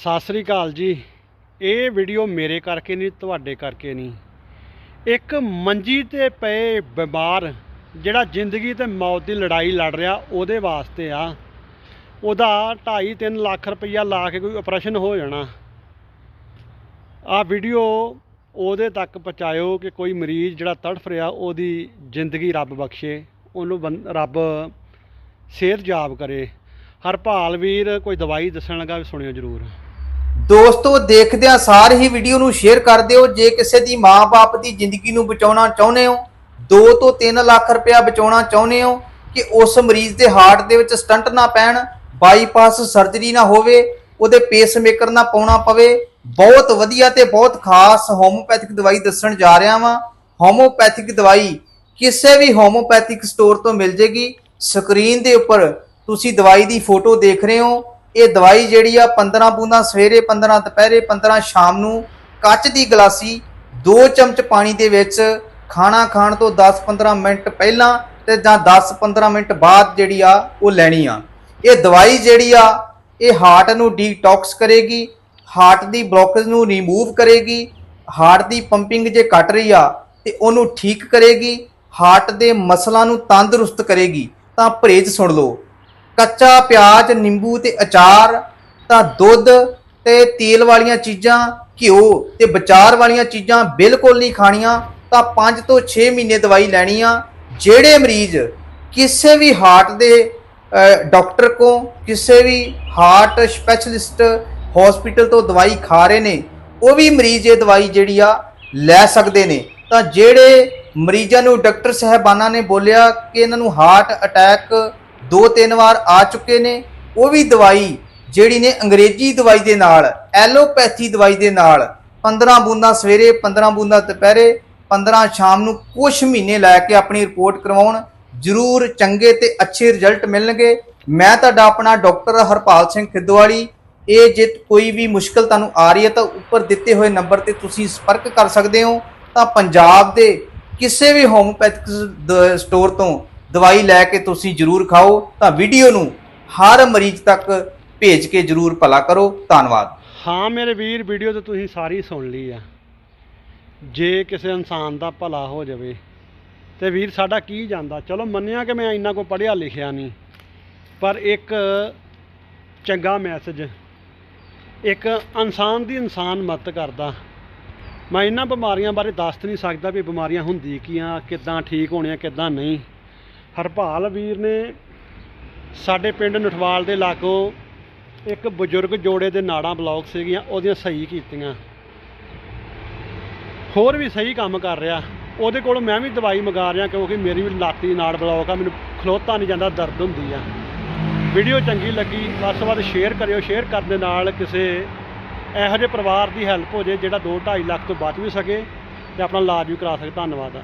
ਸਤਿ ਸ੍ਰੀ ਅਕਾਲ ਜੀ। ਇਹ ਵੀਡੀਓ ਮੇਰੇ ਕਰਕੇ ਨਹੀਂ, ਤੁਹਾਡੇ ਕਰਕੇ ਨਹੀਂ। ਇੱਕ ਮੰਜੀ ਤੇ ਪਏ ਬਿਮਾਰ ਜਿਹੜਾ ਜ਼ਿੰਦਗੀ ਤੇ ਮੌਤ ਦੀ ਲੜਾਈ ਲੜ ਰਿਹਾ, ਉਹਦੇ ਵਾਸਤੇ ਆ। ਉਹਦਾ 2.5 3 ਲੱਖ ਰੁਪਈਆ ਲਾ ਕੇ ਕੋਈ ਆਪਰੇਸ਼ਨ ਹੋ ਜਾਣਾ। ਆ ਵੀਡੀਓ ਉਹਦੇ ਤੱਕ ਪਹੁੰਚਾਇਓ ਕਿ ਕੋਈ ਮਰੀਜ਼ ਜਿਹੜਾ ਤੜਫ ਰਿਹਾ, ਉਹਦੀ ਜ਼ਿੰਦਗੀ ਰੱਬ ਬਖਸ਼ੇ, ਉਹਨੂੰ ਬੰ- ਰੱਬ ਸਿਹਤ ਜਾਬ ਕਰੇ। ਹਰਪਾਲ ਵੀਰ, ਕੋਈ ਦਵਾਈ ਦੱਸਣ ਲੱਗਾ ਵੀ ਸੁਣਿਓ ਜ਼ਰੂਰ। ਦੋਸਤੋ, ਦੇਖਦਿਆਂ ਸਾਰ ਹੀ ਵੀਡੀਓ ਨੂੰ ਸ਼ੇਅਰ ਕਰ ਦਿਓ। ਜੇ ਕਿਸੇ ਦੀ ਮਾਂ-ਬਾਪ ਦੀ ਜ਼ਿੰਦਗੀ ਨੂੰ ਬਚਾਉਣਾ ਚਾਹੁੰਦੇ ਹੋ 2 ਤੋਂ 3 ਲੱਖ ਰੁਪਇਆ ਬਚਾਉਣਾ ਚਾਹੁੰਦੇ ਹੋ ਕਿ ਉਸ ਮਰੀਜ਼ ਦੇ ਹਾਰਟ ਦੇ ਵਿੱਚ ਸਟੰਟ ਨਾ ਪੈਣ, ਬਾਈਪਾਸ ਸਰਜਰੀ ਨਾ ਹੋਵੇ, ਉਹਦੇ ਪੇਸਮੇਕਰ ਨਾ ਪਾਉਣਾ ਪਵੇ, ਬਹੁਤ ਵਧੀਆ ਤੇ ਬਹੁਤ ਖਾਸ ਹੋਮੋਪੈਥਿਕ ਦਵਾਈ ਦੱਸਣ ਜਾ ਰਿਹਾ ਵਾਂ। ਹੋਮੋਪੈਥਿਕ ਦਵਾਈ ਕਿਸੇ ਵੀ ਹੋਮੋਪੈਥਿਕ ਸਟੋਰ ਤੋਂ ਮਿਲ ਜੇਗੀ। ਸਕਰੀਨ ਦੇ ਉੱਪਰ ਤੁਸੀਂ ਦਵਾਈ ਦੀ ਫੋਟੋ ਦੇਖ ਰਹੇ ਹੋ। ਇਹ ਦਵਾਈ ਜਿਹੜੀ ਆ 15 ਬੂੰਦਾਂ ਸਵੇਰੇ 15 ਦੁਪਹਿਰੇ 15 ਸ਼ਾਮ ਨੂੰ ਕੱਚ ਦੀ ਗਲਾਸੀ 2 ਚਮਚ ਪਾਣੀ ਦੇ ਵਿੱਚ ਖਾਣਾ ਖਾਣ ਤੋਂ 10-15 ਮਿੰਟ ਪਹਿਲਾਂ ਤੇ ਜਾਂ 10-15 ਮਿੰਟ ਬਾਅਦ ਜਿਹੜੀ ਆ ਉਹ ਲੈਣੀ ਆ। ਇਹ ਦਵਾਈ ਜਿਹੜੀ ਆ, ਇਹ ਹਾਰਟ ਨੂੰ ਡੀਟੌਕਸ ਕਰੇਗੀ, ਹਾਰਟ ਦੀ ਬਲੌਕੇਜ ਨੂੰ ਰਿਮੂਵ ਕਰੇਗੀ, ਹਾਰਟ ਦੀ ਪੰਪਿੰਗ ਜੇ ਘਟ ਰਹੀ ਆ ਤੇ ਉਹਨੂੰ ਠੀਕ ਕਰੇਗੀ, ਹਾਰਟ ਦੇ ਮਸਲਾਂ ਨੂੰ ਤੰਦਰੁਸਤ ਕਰੇਗੀ, ਤਾਂ ਪਰਹੇਜ਼ ਸੁਣ ਲਓ। ਕੱਚਾ ਪਿਆਜ਼, ਨਿੰਬੂ ਤੇ ਅਚਾਰ ਤਾਂ ਦੁੱਧ ਤੇ ਤੇਲ ਵਾਲੀਆਂ ਚੀਜ਼ਾਂ, ਘਿਓ ਤੇ ਵਿਚਾਰ ਵਾਲੀਆਂ ਚੀਜ਼ਾਂ ਬਿਲਕੁਲ ਨਹੀਂ ਖਾਣੀਆਂ, ਤਾਂ 5 ਤੋਂ 6 ਮਹੀਨੇ ਦਵਾਈ ਲੈਣੀ ਆ ਜਿਹੜੇ ਮਰੀਜ਼ ਕਿਸੇ ਵੀ ਹਾਰਟ ਦੇ ਡਾਕਟਰ ਕੋ ਕਿਸੇ ਵੀ ਹਾਰਟ ਸਪੈਸ਼ਲਿਸਟ ਹਸਪੀਟਲ ਤੋਂ ਦਵਾਈ ਖਾ ਰਹੇ ਨੇ, ਉਹ ਵੀ ਮਰੀਜ਼ ਇਹ ਦਵਾਈ ਜਿਹੜੀ ਆ ਲੈ ਸਕਦੇ ਨੇ। ਤਾਂ ਜਿਹੜੇ ਮਰੀਜ਼ਾਂ ਨੂੰ ਡਾਕਟਰ ਸਾਹਿਬਾਨਾਂ ਨੇ ਬੋਲਿਆ ਕਿ ਇਹਨਾਂ ਨੂੰ ਹਾਰਟ ਅਟੈਕ ਦੋ ਤਿੰਨ ਵਾਰ ਆ ਚੁੱਕੇ ਨੇ। ਉਹ ਵੀ ਦਵਾਈ ਜਿਹੜੀ ਨੇ ਅੰਗਰੇਜ਼ੀ ਦਵਾਈ ਦੇ ਨਾਲ, ਐਲੋਪੈਥੀ ਦਵਾਈ ਦੇ ਨਾਲ 15 ਬੂੰਦਾਂ ਸਵੇਰੇ 15 ਬੂੰਦਾਂ ਦੁਪਹਿਰੇ 15 ਸ਼ਾਮ ਨੂੰ ਕੁਝ ਮਹੀਨੇ ਲੈ ਕੇ ਆਪਣੀ ਰਿਪੋਰਟ ਕਰਵਾਉਣ। ਜ਼ਰੂਰ ਚੰਗੇ ਤੇ ਅੱਛੇ ਰਿਜ਼ਲਟ ਮਿਲਣਗੇ। ਮੈਂ ਤੁਹਾਡਾ ਆਪਣਾ ਡਾਕਟਰ ਹਰਪਾਲ ਸਿੰਘ ਖਿੱਦਵਾਲੀ ਇਹ ਜੇ ਕੋਈ ਵੀ ਮੁਸ਼ਕਲ ਤੁਹਾਨੂੰ ਆ ਰਹੀ ਹੈ ਤਾਂ ਉੱਪਰ ਦਿੱਤੇ ਹੋਏ ਨੰਬਰ ਤੇ ਤੁਸੀਂ ਸੰਪਰਕ ਕਰ ਸਕਦੇ ਹੋ। ਤਾਂ ਪੰਜਾਬ ਦੇ ਕਿਸੇ ਵੀ ਹੋਮੋਪੈਥਿਕ ਦ- ਸਟੋਰ ਤੋਂ ਦਵਾਈ ਲੈ ਕੇ ਤੁਸੀਂ ਜ਼ਰੂਰ ਖਾਓ, ਤਾਂ ਵੀਡੀਓ ਨੂੰ ਹਰ ਮਰੀਜ਼ ਤੱਕ ਭੇਜ ਕੇ ਜ਼ਰੂਰ ਭਲਾ ਕਰੋ। ਧੰਨਵਾਦ। ਹਾਂ ਮੇਰੇ ਵੀਰ, ਵੀਡੀਓ ਤੇ ਤੁਸੀਂ ਸਾਰੀ ਸੁਣ ਲਈ ਆ। ਜੇ ਕਿਸੇ ਇਨਸਾਨ ਦਾ ਭਲਾ ਹੋ ਜਾਵੇ, ਤੇ ਵੀਰ ਸਾਡਾ ਕੀ ਜਾਂਦਾ? ਚਲੋ ਮੰਨਿਆ ਕਿ ਮੈਂ ਇੰਨਾ ਕੋ ਪੜ੍ਹਿਆ ਲਿਖਿਆ ਨਹੀਂ, ਪਰ ਇੱਕ ਚੰਗਾ ਮੈਸੇਜ ਇੱਕ ਇਨਸਾਨ ਦੀ ਇਨਸਾਨ ਮਦਦ ਕਰਦਾ। ਮੈਂ ਇਹਨਾਂ ਬਿਮਾਰੀਆਂ ਬਾਰੇ ਦੱਸ ਨਹੀਂ ਸਕਦਾ ਵੀ ਬਿਮਾਰੀਆਂ ਹੁੰਦੀ ਕੀ ਆ ਕਿੱਦਾਂ ਠੀਕ ਹੋਣੀਆਂ, ਕਿੱਦਾਂ ਨਹੀਂ। ਹਰਪਾਲ ਵੀਰ ਨੇ ਸਾਡੇ ਪਿੰਡ ਨਠਵਾਲ ਦੇ ਲਾਗੋ ਇੱਕ ਬਜ਼ੁਰਗ ਜੋੜੇ ਦੇ ਨਾੜਾਂ ਬਲੌਕ ਸੀਗੀਆਂ, ਉਹਦੀਆਂ ਸਹੀ ਕੀਤੀਆਂ। ਹੋਰ ਵੀ ਸਹੀ ਕੰਮ ਕਰ ਰਿਹਾ। ਉਹਦੇ ਕੋਲੋਂ ਮੈਂ ਵੀ ਦਵਾਈ ਮੰਗਾ ਰਿਹਾ ਕਿਉਂਕਿ ਮੇਰੀ ਵੀ ਲਾਤੀ ਨਾੜ ਬਲੌਕ ਆ, ਮੈਨੂੰ ਖਲੋਤਾ ਨਹੀਂ ਜਾਂਦਾ, ਦਰਦ ਹੁੰਦੀ ਆ। ਵੀਡੀਓ ਚੰਗੀ ਲੱਗੀ, ਵੱਧ ਤੋਂ ਵੱਧ ਸ਼ੇਅਰ ਕਰਿਓ ਸ਼ੇਅਰ ਕਰਨ ਦੇ ਨਾਲ ਕਿਸੇ ਇਹੋ ਜਿਹੇ ਪਰਿਵਾਰ ਦੀ ਹੈਲਪ ਹੋ ਜੇ, ਜਿਹੜਾ 2 2.5 ਲੱਖ ਤੋਂ ਬਚ ਵੀ ਸਕੇ ਤੇ ਆਪਣਾ ਇਲਾਜ ਵੀ ਕਰਾ ਸਕੇ। ਧੰਨਵਾਦ